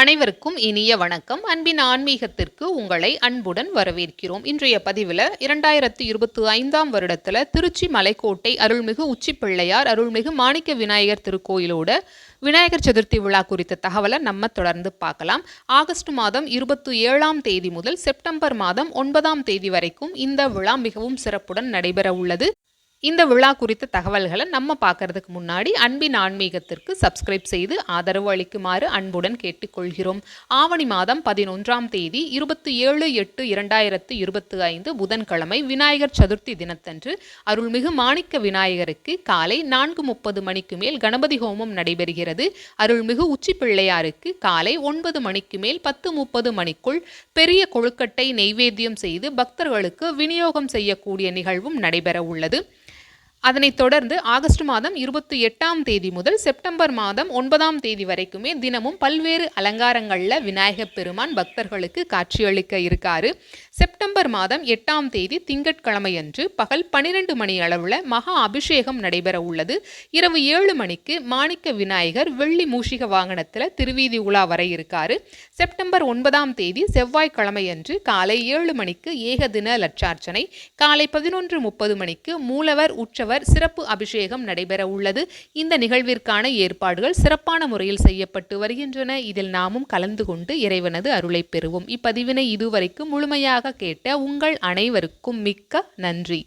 அனைவருக்கும் இனிய வணக்கம். அன்பின் ஆன்மீகத்திற்கு உங்களை அன்புடன் வரவேற்கிறோம். இன்றைய பதிவில் இரண்டாயிரத்தி இருபத்தி ஐந்தாம் வருடத்தில் திருச்சி மலைக்கோட்டை அருள்மிகு உச்சிப்பிள்ளையார் அருள்மிகு மாணிக்க விநாயகர் திருக்கோயிலோட விநாயகர் சதுர்த்தி விழா குறித்த தகவலை நம்ம தொடர்ந்து பார்க்கலாம். ஆகஸ்ட் மாதம் இருபத்தி ஏழாம் தேதி முதல் செப்டம்பர் மாதம் ஒன்பதாம் தேதி வரைக்கும் இந்த விழா மிகவும் சிறப்புடன் நடைபெற உள்ளது இந்த விழா குறித்த தகவல்களை நம்ம பார்க்கறதுக்கு முன்னாடி அன்பின் ஆன்மீகத்திற்கு சப்ஸ்கிரைப் செய்து ஆதரவு அளிக்குமாறு அன்புடன் கேட்டுக்கொள்கிறோம். ஆவணி மாதம் பதினொன்றாம் தேதி இருபத்தி ஏழு எட்டு இரண்டாயிரத்து இருபத்தி ஐந்து புதன்கிழமை விநாயகர் சதுர்த்தி தினத்தன்று அருள்மிகு மாணிக்க விநாயகருக்கு காலை நான்கு முப்பது மணிக்கு மேல் கணபதி ஹோமம் நடைபெறுகிறது. அருள்மிகு உச்சி பிள்ளையாருக்கு காலை ஒன்பது மணிக்கு மேல் பத்து முப்பது மணிக்குள் பெரிய கொழுக்கட்டை நெய்வேத்தியம் செய்து பக்தர்களுக்கு விநியோகம் செய்யக்கூடிய நிகழ்வும் நடைபெற உள்ளது அதனைத் தொடர்ந்து ஆகஸ்ட் மாதம் இருபத்தி எட்டாம் தேதி முதல் செப்டம்பர் மாதம் ஒன்பதாம் தேதி வரைக்குமே தினமும் பல்வேறு அலங்காரங்களில் விநாயகப் பெருமான் பக்தர்களுக்கு காட்சியளிக்க இருக்காரு. செப்டம்பர் மாதம் எட்டாம் தேதி திங்கட்கிழமையன்று பகல் பனிரெண்டு மணி அளவில் மகா அபிஷேகம் நடைபெற உள்ளது. இரவு ஏழு மணிக்கு மாணிக்க விநாயகர் வெள்ளி மூஷிக வாகனத்தில் திருவீதி உலா வர இருக்காரு. செப்டம்பர் ஒன்பதாம் தேதி செவ்வாய்க்கிழமையன்று காலை ஏழு மணிக்கு ஏகதின லட்சார்ச்சனை காலை பதினொன்று முப்பது மணிக்கு மூலவர் ஆண்டவர் சிறப்பு அபிஷேகம் நடைபெற உள்ளது. இந்த நிகழ்விற்கான ஏற்பாடுகள் சிறப்பான முறையில் செய்யப்பட்டு வருகின்றன. இதில் நாமும் கலந்து கொண்டு இறைவனது அருளை பெறுவோம். இப்பதிவினை இதுவரைக்கும் முழுமையாக கேட்ட உங்கள் அனைவருக்கும் மிக்க நன்றி.